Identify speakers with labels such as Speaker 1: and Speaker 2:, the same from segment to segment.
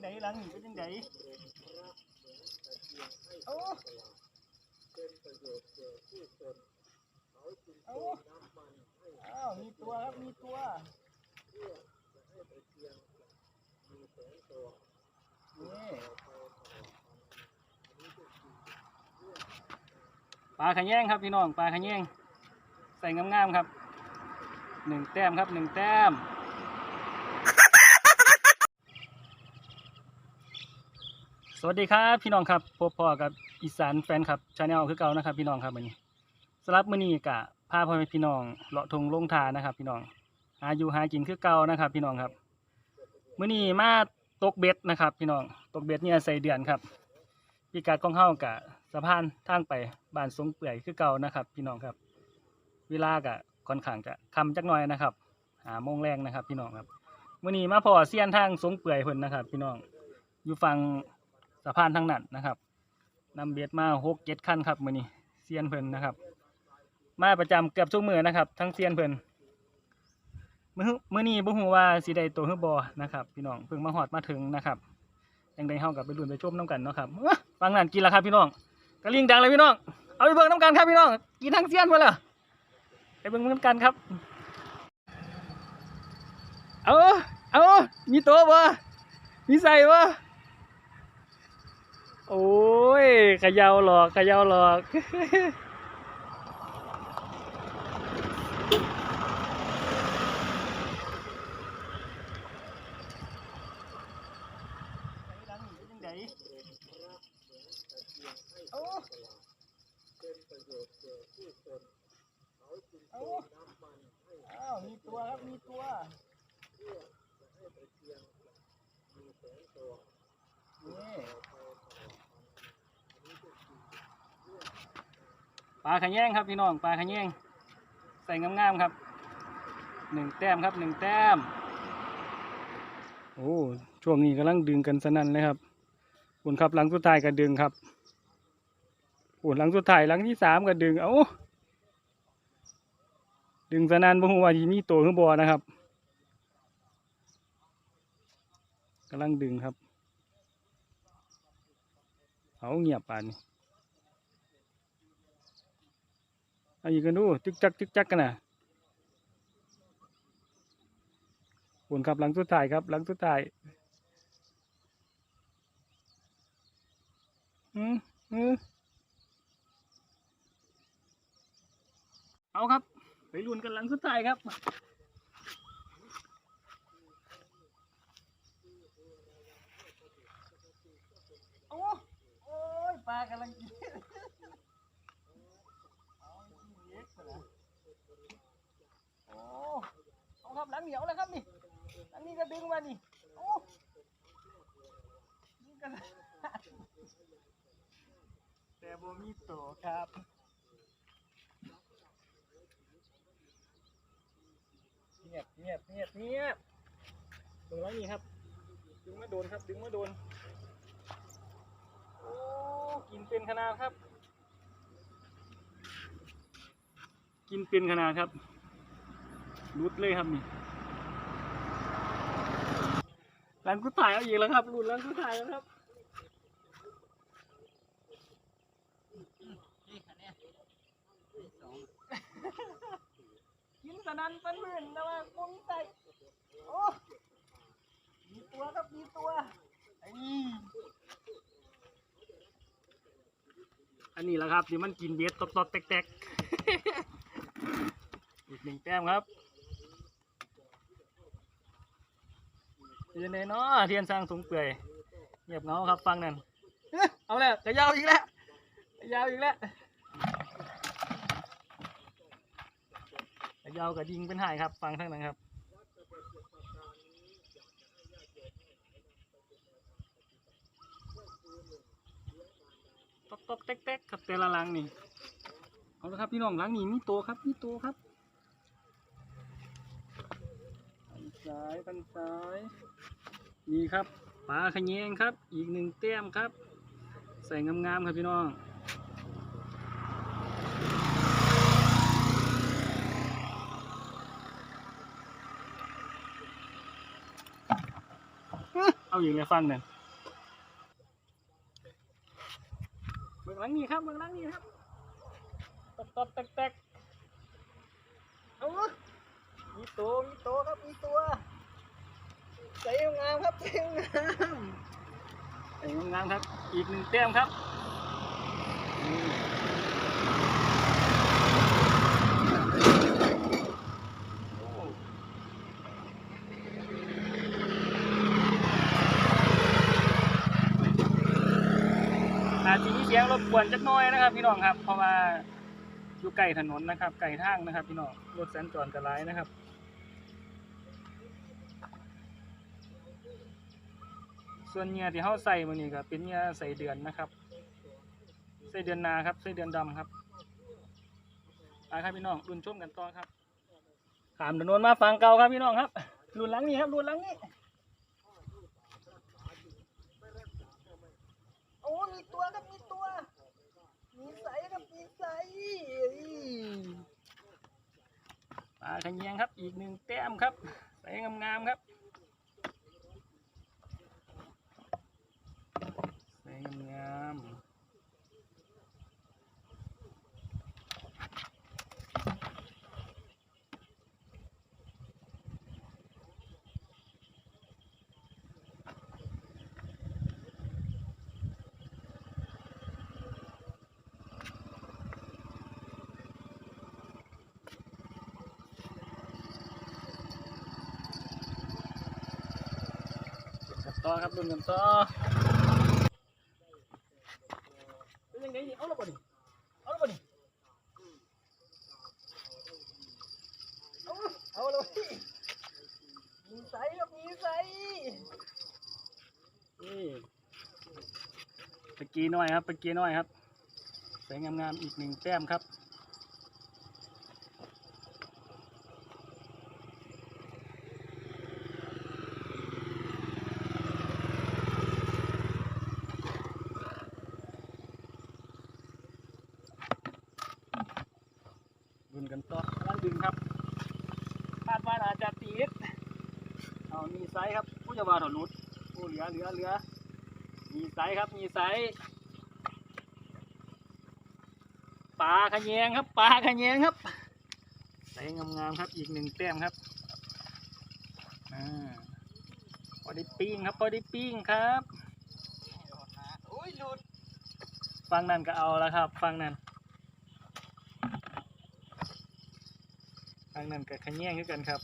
Speaker 1: งไดหลังนี่เป็นจังไดโอ้โอ้อ้าวมีตัวครับมีตัวนี่ปลาขะแยงครับพี่น้องปลาขะแยงใส่งามๆครับหนึ่งแต้มครับหนึ่งแต้ม สวัสดีครับพี่น้องครับพบพ่อกับอีสานแฟนครับชาแนลคือเก่านะครับ พี่น้องครับวันนี้สำหรับมื้อนี้กะพาพ่อแม่พี่น้องเลาะทงลงทานะครับ พี่น้องหาอยู่หากินคือเก่านะครับ พี่น้องครับมื้อนี้มาตกเบ็ดนะครับ พี่น้องตกเบ็ดเนี่ยใส่เดือนครับพิกัดของเฮากะสะพานทางไปบ้านสงเปื่อยคือเก่านะครับ พี่น้องครับ เวลากะค่อนข้างจะค่ำจักหน่อยนะครับหาโมงแรงนะครับ พี่น้องครับมื้อนี้มาพอเซียนทางสงเปื่อยเพิ่นนะครับ พี่น้องอยู่ฝั่ง สะพานทางนั้นนะครับนำเบียดมาหกเจ็ดคันครับมือนี้เซียนเพลินนะครับ มาประจำเกือบทุกมือนะครับ ทั้งเซียนเพลินมือมือนี้บ่ฮู้ว่าสิได้ตัวหรือบ่นะครับพี่น้องเพิ่งมาฮอดมาถึงนะครับยังได้เฮากับไปลุ้นไปชมน้ำกันเนาะครับฟังนั่นกินแล้วครับพี่น้องกระลิงดังเลยพี่น้องเอาไปเบิ่งน้ำกันครับพี่น้องกินทั้งเซียนเพิ่นล่ะไปเบิ่งน้ำกันครับเอาเอามีตัวบ่มีใส่บ่ โอ้ยขยาวหลอกขยาวหลอก โอ้โอ้อ้าวมีตัวครับ มีตัวนี่ ปลาขแยงครับพี่น้องปลาขแยงใส่งามๆครับหนึ่งแต้มครับหนึ่งแต้ม โอ้ช่วงนี้กำลังดึงกันสนั่นเลยครับคุณครับหลังสุดท้ายก็ดึงครับโอ้หลังสุดท้ายหลังที่สามก็ดึงเอ้าดึงสนั่นบ่ฮู้ว่าสิมีตัวหรือบ่นะครับกำลังดึงครับ เอาเงียบปานนี้ เอาอีกกันดูจึกจักจึกจักกันนะผลครับหลังสุดท้ายครับ หลังสุดท้ายอืมอืมเอาครับ ไปลุ้นกันหลังสุดท้ายครับโอ้โอ้ยปลากำลังกินเอากินเล็กไปนะโอ้เอา ครับหลังเหนียวแล้วครับนี่อันนี้ก็ดึงมานี่โอ้นี่ก็แต่บ่มีโตครับเงียบเงียบเงียบเงียบดึงไว้นี่ครับดึงมาโดนครับดึงมาโดนโอ้กินเป็นขนาดครับ กินเป็นขนาดครับ รุดเลยครับนี่หลังกูถ่ายเอาอีกแล้วครับรุดหลังกูถ่ายแล้วครับกินสนันเป็นหมื่นแต่ว่าคงใส่โอ้มีตัวครับมีตัวไอ้นี่อันนี้แหละครับที่มันกินเบียดตดตดๆแตกแตกๆอีกหนึ่งแต้มครับ ยู่ในเนาะเทียนสร้างสูงเปื่อยเงียบเงาครับฟังนั่นเอาแล้วขยาวอีกแล้วขยาวอีกแล้วขยาวกับยิงเป็นหายครับฟังทั้งนั้นครับตอกตอกแตกแตกครับแต่ละลังนี่เอาละครับพี่น้องลังนี้มีตัวครับมีตัวครับ ซ้ายทางซ้าย นี่ครับปลาขยงครับ อีกหนึ่งแต้มครับ ใส่งามๆครับพี่น้องเอาอยู่ในฟังเนี่ยเบื้องหลังนี่ครับเบื้องหลังนี่ครับตบตบแตกๆเอ้า
Speaker 2: มีตัวมีตัวครับมีตัว ใจงามครับใจงาม
Speaker 1: ไอ้งามครับ อีกหนึ่งแต้มครับนี่โอ้อาจจะมีเสียงรบกวนจักน้อยนะครับ พี่น้องครับ เพราะว่าอยู่ไกลถนนนะครับ ไกลทางนะครับ พี่น้องรถสัญจรกระไรนะครับ ส่วนเหงื่อที่เขาใส่มันนี่ก็เป็นเหงื่อใส่เดือนนะครับ ใส่เดือนนาครับ ใส่เดือนดำครับไปครับพี่น้องรุ่นชมกันต่อครับขามถนนมาฟังเก่าครับพี่น้องครับรุ่นหลังนี้ครับรุ่นหลังนี้
Speaker 2: โอ้มีตัวครับมีตัว มีใสครับมีใส
Speaker 1: ปลาขะเยียงครับ อีกหนึ่งแต้มครับใส่งามๆครับ ใส่งามต่อครับรุ่นกันต่อเป็นยังไงนี่เอาและบ่ดิเอาและบ่ดิ
Speaker 2: เอาเอาเลยมีใสครับมีใส
Speaker 1: นี่ ตะกี้น้อยครับตะกี้น้อยครับสวยงามๆอีกหนึ่งแต้มครับรุ่นกันต่อกำลังดึงครับคาดว่าอาจจะติดเอามีไซส์ครับ ผู้จะว่าถอนุดผู้เหลือเหลือเหลือ มีไซส์ครับมีไซส์ปลาขะแยงครับปลาขะแยงครับไซส์งามๆครับอีกหนึ่งแต้มครับอ่าพอได้ปิ้งครับพอได้ปิ้งครับ
Speaker 2: โอ้ยหลุด
Speaker 1: ฟังนั่นก็เอาแล้วครับ ฟังนั่นฟังนั่นกับขะแยงคือกันครับ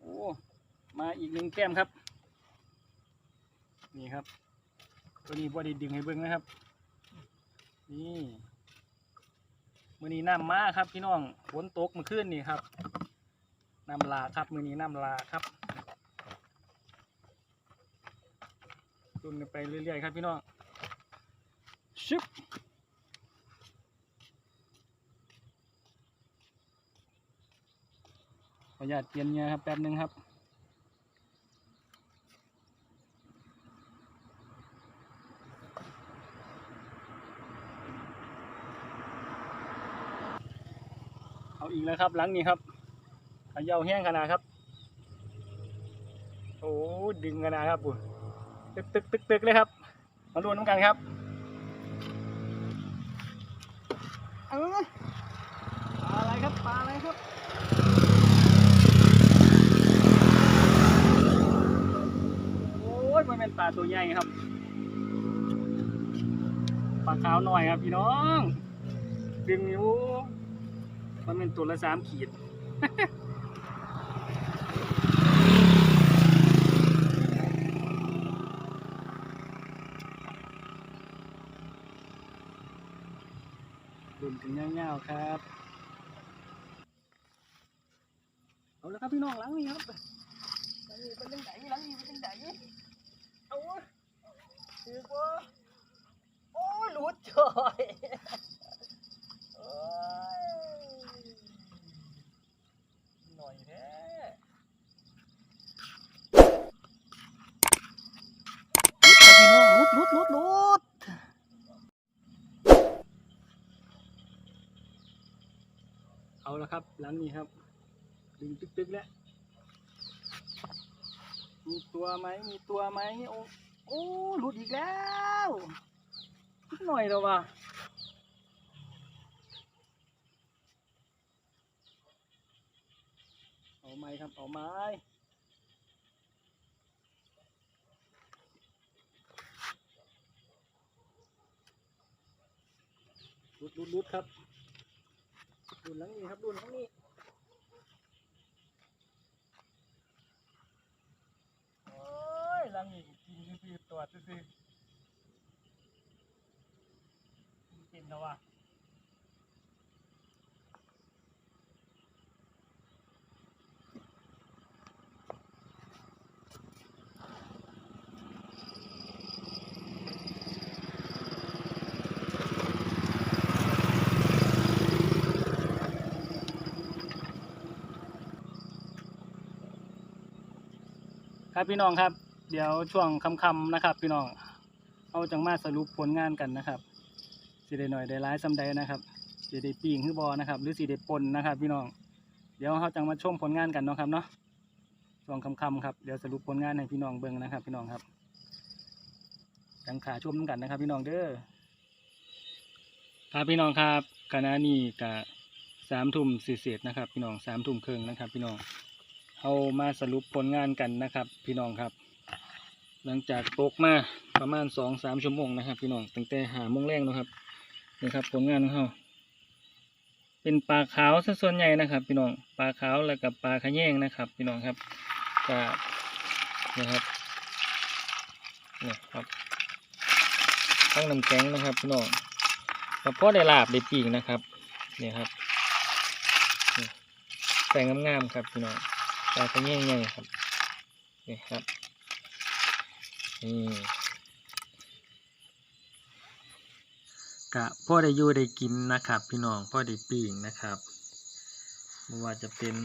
Speaker 1: โอ้ มาอีกหนึ่ง แก้มครับ นี่ครับ ตัวนี้บอดีดึงให้เบิ้งนะครับ นี่มือนี้น้ำมาครับ พี่น้องฝนตกมื่อคืนนี่ครับน้ำลาครับมือนี้น้ำลาครับดุนกันไปเรื่อยๆครับพี่น้องชึบขออนุญาตเปลี่ยนเงี้ยครับแป๊บหนึงครับ อีกแล้วครับ หลังนี้ครับเขยาแห้งขนาดครับ โอ้ดึงขนาดครับปุ๊ตึกตึกตึกตึกเลยครับ มาลุ้นน้ำกันครับ
Speaker 2: เออ
Speaker 1: ปลาอะไรครับปลาอะไรครับโอ้ยมันเป็นปลาตัวใหญ่ครับปลาขาวหน่อยครับพี่น้อง ดึงอยู่ มันเป็นตัวละสามขีดดุนกันเงาๆครับ เอาละครับพี่น้องล้างนี่ครับ
Speaker 2: หลังนี้เป็นจังไดหลังนี้เป็นจังไดเอาวะถือว่าโอ้ยหลุดจ่อยโอ้ยหน่อยแท้
Speaker 1: ลุดครับ พี่น้องลุดลุดลุดลุดเอาละครับหลังนี้ครับ ดึงตึกๆแล้ว มีตัวไหมมีตัวไหมโอ้โอ้หลุดอีกแล้วนิดหน่อยแล้วว่ะ เอาไม้ ครับเอาไม้หลุดหลุดหลุดครับหลุดหลังนี้ครับหลุดหลังนี้โอ้ยหลังนี้กินซื่อตัวซื่อกินแล้ววะ ครับพี่น้องครับ เดี๋ยวช่วงค่ำๆนะครับ พี่น้องเอาจังมาสรุปผลงานกันนะครับสิได้หน่อยได้ร้ายซำใดนะครับสิได้ปีงหรือบอนะครับ หรือสิได้ปนนะครับ พี่น้อง เดี๋ยวเขาจังมาชมผลงานกันเนาะครับเนาะช่วงค่ำๆครับเดี๋ยวสรุปผลงานให้พี่น้องเบิ่งนะครับ พี่น้องครับจังขาชมกันนะครับ พี่น้องเด้อครับพี่น้องครับขณะนี้กะสามทุ่มเศษนะครับ พี่น้องสามทุ่มครึ่งนะครับ พี่น้อง เอามาสรุปผลงานกันนะครับ พี่น้องครับ หลังจากตกมาประมาณสองสามชั่วโมงนะครับ พี่น้องตั้งแต่หาโมงแรกนะครับนี่ครับ ผลงานของเขาเป็นปลาขาวซะส่วนใหญ่นะครับ พี่น้องปลาขาวแล้วกับปลาขะแยงนะครับ พี่น้องครับก็นะครับนี่ครับตั้งน้ำแข็งนะครับพี่น้องแล้วก็ได้ลาบได้ปีกนะครับนี่ครับแต่งงามๆครับพี่น้อง ปลาขะแยงใหญ่ครับนี่ครับนี่กะพ่อได้อยู่ได้กินนะครับ พี่น้องพ่อได้ปิ้งนะครับไม่ว่าจะเป็น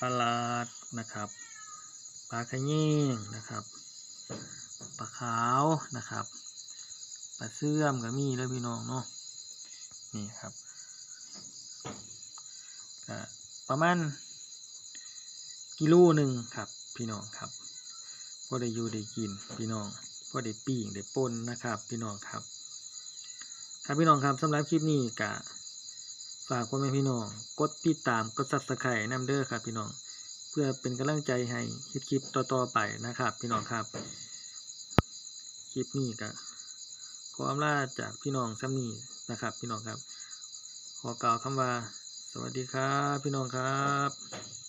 Speaker 1: ปลาลาดนะครับปลาขะแยงนะครับปลาขาวนะครับปลาเสื่อมก็มีแล้วพี่น้องเนาะนี่ครับก็ประมาณ กิโลหนึ่งครับ พี่น้องครับพอได้อยู่ได้กินพี่น้องพอได้ปีงได้ป่นนะครับ พี่น้องครับ ครับพี่น้องครับสำหรับคลิปนี้กะฝากพ่อแม่พี่น้อง กดติดตามกดซับสไครต์นำเด้อครับ พี่น้อง เพื่อเป็นกำลังใจให้คลิปคลิปต่อๆไปนะครับ พี่น้องครับ คลิปนี้กะขออำลาจากพี่น้องซ้ำนี้นะครับ พี่น้องครับ ขอกล่าวคำว่า สวัสดีครับ พี่น้องครับ